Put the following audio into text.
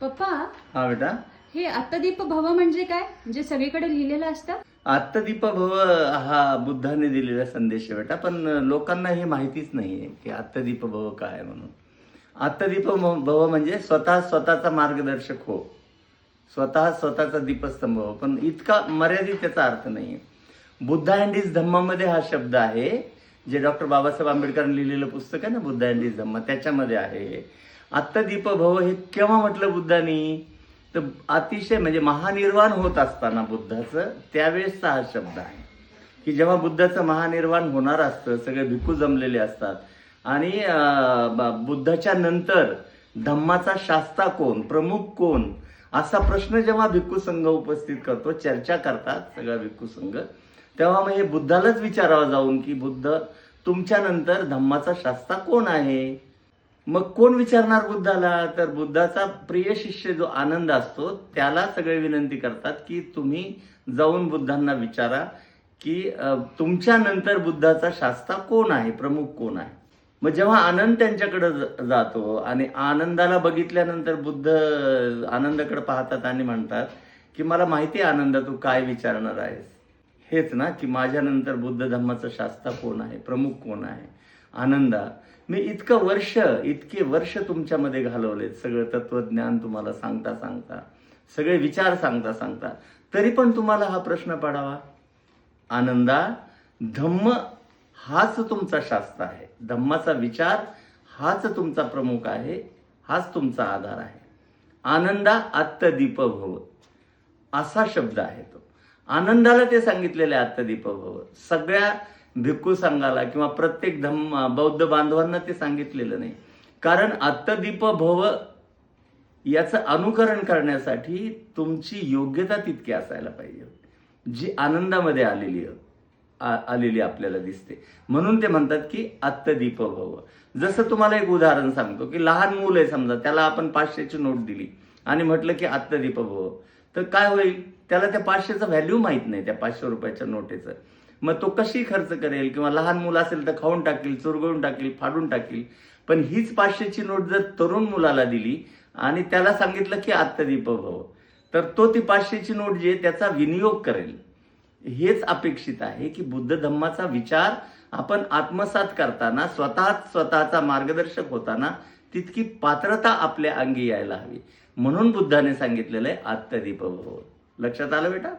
पप्पा हा बेटा. हे अत्तदीप भव म्हणजे काय? म्हणजे सगळीकडे लिहिलेलं असतं? आत्तदीप भव हा बुद्धाने दिलेला संदेश आहे बेटा पण लोकांना हे माहितीच नाहीये की आत्तदीप भव काय म्हणून. आत्तदीप भव म्हणजे स्वतः स्वतःचा मार्गदर्शक हो. स्वतः स्वतःचा दीपस्तंभ हो. पण इतका मर्यादित त्याचा अर्थ नाहीये. बुद्धा अँड इज धम्मामध्ये हा शब्द आहे जे डॉक्टर बाबासाहेब आंबेडकरांनी लिहिलेलं पुस्तक आहे ना बुद्धा अँड इज धम्मा त्याच्यामध्ये आहे. आत्तदीप भव हे केव्हा म्हटलं बुद्धानी? तर अतिशय म्हणजे महानिर्वाण होत असताना बुद्धाचं त्यावेळेसचा हा शब्द आहे. की जेव्हा बुद्धाचं महानिर्वाण होणार असतं सगळे भिक्खू जमलेले असतात. आणि बुद्धाच्या नंतर धम्माचा शास्ता कोण प्रमुख कोण असा प्रश्न जेव्हा भिक्खू संघ उपस्थित करतो चर्चा करतात सगळा भिक्खू संघ तेव्हा मग हे बुद्धालाच विचारावं जाऊन की बुद्ध तुमच्यानंतर धम्माचा शास्ता कोण आहे? मग कोण विचारणार बुद्धाला? तर बुद्धाचा प्रिय शिष्य जो आनंद असतो त्याला सगळे विनंती करतात की तुम्ही जाऊन बुद्धांना विचारा की तुमच्या तुमच्यानंतर बुद्धाचा शास्ता कोण आहे? प्रमुख कोण आहे? मग जेव्हा आनंद त्यांच्याकडे ज- जातो आणि आनंदाला बघितल्यानंतर बुद्ध आनंदाकडे पाहतात आणि म्हणतात की मला माहिती आहे आनंद तू काय विचारणार आहेस? हेच ना की माझ्यानंतर बुद्ध धम्माचा शास्ता कोण आहे? प्रमुख कोण आहे? आनंदा. मी इतकं वर्ष इतके वर्ष तुमच्यामध्ये घालवलेत सगळं तत्वज्ञान तुम्हाला सांगता सांगता सगळे विचार सांगता सांगता. तरी पण तुम्हाला हा प्रश्न पडावा. आनंदा धम्म हाच तुमचा शास्त्र आहे. धम्माचा विचार हाच तुमचा प्रमुख आहे हाच तुमचा आधार आहे. आनंदा आत्तदीप भव. असा शब्द आहे तो. आनंदाला ते सांगितलेले आहे आत्तदीप भव. सगळ्या भिक्खू संघाला किंवा प्रत्येक धम्म बौद्ध बांधवांना ते सांगितलेलं नाही. कारण आत्तदीप भव याचं अनुकरण करण्यासाठी तुमची योग्यता तितकी असायला पाहिजे. जी आनंदामध्ये आलेली आलेली आपल्याला दिसते. म्हणून ते म्हणतात की आत्तदीप भव जसं तुम्हाला एक उदाहरण सांगतो की लहान मूल आहे समजा त्याला आपण पाचशेची नोट दिली आणि म्हटलं की आत्तदीप भव तर काय होईल? त्याला त्या पाचशेचं व्हॅल्यू माहीत नाही त्या पाचशे रुपयाच्या नोटेचं. मग तो कशी खर्च करेल? किंवा लहान मुलं असेल तर खाऊन टाकील चुरगळून टाकील फाडून टाकील. पण हीच पाचशेची नोट जर तरुण मुलाला दिली आणि त्याला सांगितलं की आत्तदीप भव तर तो ती पाचशेची नोट जी आहे त्याचा विनियोग करेल. हेच अपेक्षित आहे की बुद्ध धम्माचा विचार आपण आत्मसात करताना स्वतःच स्वतःचा मार्गदर्शक होताना तितकी पात्रता आपल्या अंगी यायला हवी. म्हणून बुद्धाने सांगितलेलं आहे आत्तदीप भव लक्षात आलं बेटा?